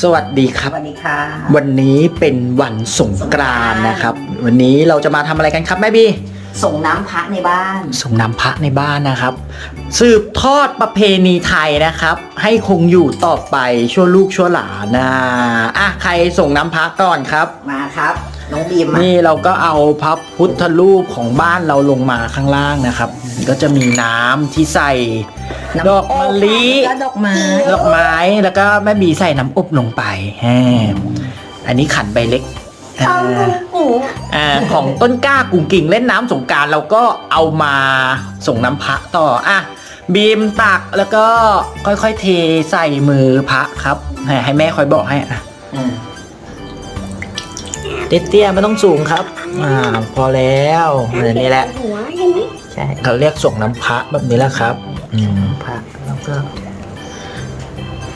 สวัสดีครับ สวัสดีค่ะ วันนี้เป็นวันสงกรานต์นะครับ วันนี้เราจะมาทำอะไรกันครับแม่บี ส่งน้ำพระในบ้าน ส่งน้ำพระในบ้านนะครับ สืบทอดประเพณีไทยนะครับ ให้คงอยู่ต่อไปชั่วลูกชั่วหลานนะอะใครส่งน้ำพระก่อนครับ มาครับน้องบีมมานี่เราก็เอาพระพุทธรูปของบ้านเราลงมาข้างล่างนะครับ ก็จะมีน้ำที่ใส่ดอกมะลิและดอกไม้ดอกไม้แล้วก็แม่บีใส่น้ำอบลงไปแฮมอันนี้ขันใบเล็ก อ่าอ่าของต้นกล้ากุ่งกิ่งเล่นน้ำสงกรารเราก็เอามาส่งน้ำพระต่ออะบีมตักแล้วก็ค่อยๆเทใส่มือพระครับให้ให้แม่คอยบอกให้อะอืมเตี้ยๆไม่ต้องสูงครับ อ่า พอแล้วนี่แหละ หัวใช่ไหม ใช่เขาเรียกส่งน้ำพระแบบนี้แหละครับ อืมพระแล้วก็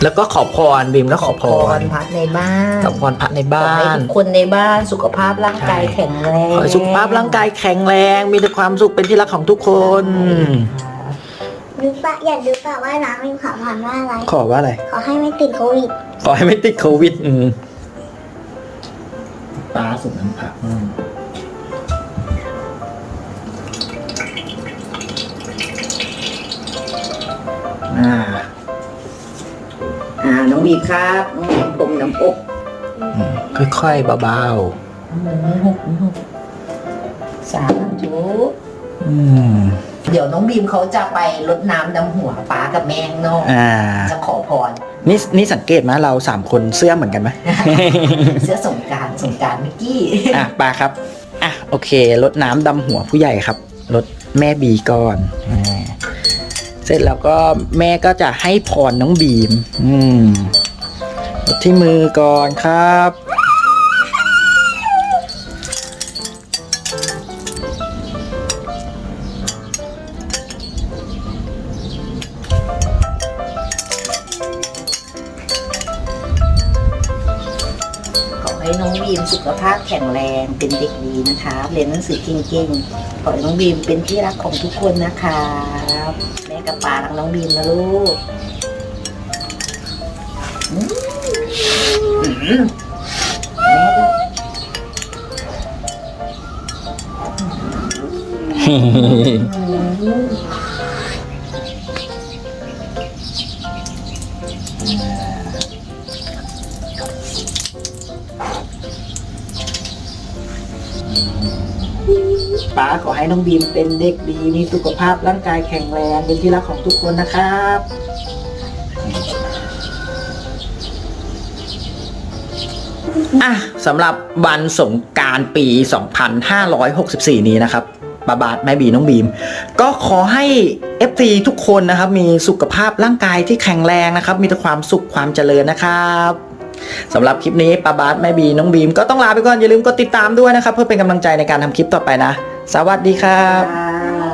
แล้วก็ขอพรบีมก็ขอพพรรพัดในบ้านขอพรพระในขอบ้าให้นทุกคนในบ้านสุขภาพร่างกายใช่แข็งแรงขอให้สุขภาพร่างกายแข็งแรง มีแต่ความสุขเป็นที่รักของทุกคนดูปะอยากดูปะว่าน้ำมีขอพรว่าอะไร ขอว่าอะไร ขอให้ไม่ติดโควิด ขอให้ไม่ติดโควิด อืมปลาสุกน้ำผัก อ่าน้องบีมครับน้ำผมน้ำอบอืมค่อยๆเบาน้ำหกน้ำหกสามจุๆอืมเดี๋ยวน้องบีมเขาจะไปรดน้ำดำหัวป้ากับแม่ข้างนอก อ่า จะขอพร นี่นี่สังเกตไหมเราสามคนเสื้อเหมือนกันไหม เสื้อสงกรารสงกรารมิกกี้ อะปาครับ อะ โอเคลดน้ำดำหัวผู้ใหญ่ครับลดแม่บีก่อนอ่า เสร็จแล้วก็แม่ก็จะให้พรน้องบีม อืมที่มือก่อนครับ ขอให้น้องบีมสุขภาพแข็งแรงเป็นเด็กดีนะคะเรียนหนังสือเก่งๆขอให้น้องบีมเป็นที่รักของทุกคนนะครับแม่กับป้ารักน้องบีมนะลูกอืมอืมแม่ด้วยอืม ป้าขอให้น้องบีมเป็นเด็กดีมีสุขภาพร่างกายแข็งแรงเป็นที่รักของทุกคนนะครับ อะสำหรับวันสงกรารปี 2564 นี้นะครับบาบาดแม่บีน้องบีม ก็ขอให้ f อทุกคนนะครับ มีสุขภาพร่างกายที่แข็งแรงนะครับ มีแต่ความสุขความเจริญนะครับ สำหรับคลิปนี้ป้าบาสแม่บีน้องบีมก็ต้องลาไปก่อนอย่าลืมกดติดตามด้วยนะครับ เพื่อเป็นกำลังใจในการทำคลิปต่อไปนะ สวัสดีครับ ค่ะ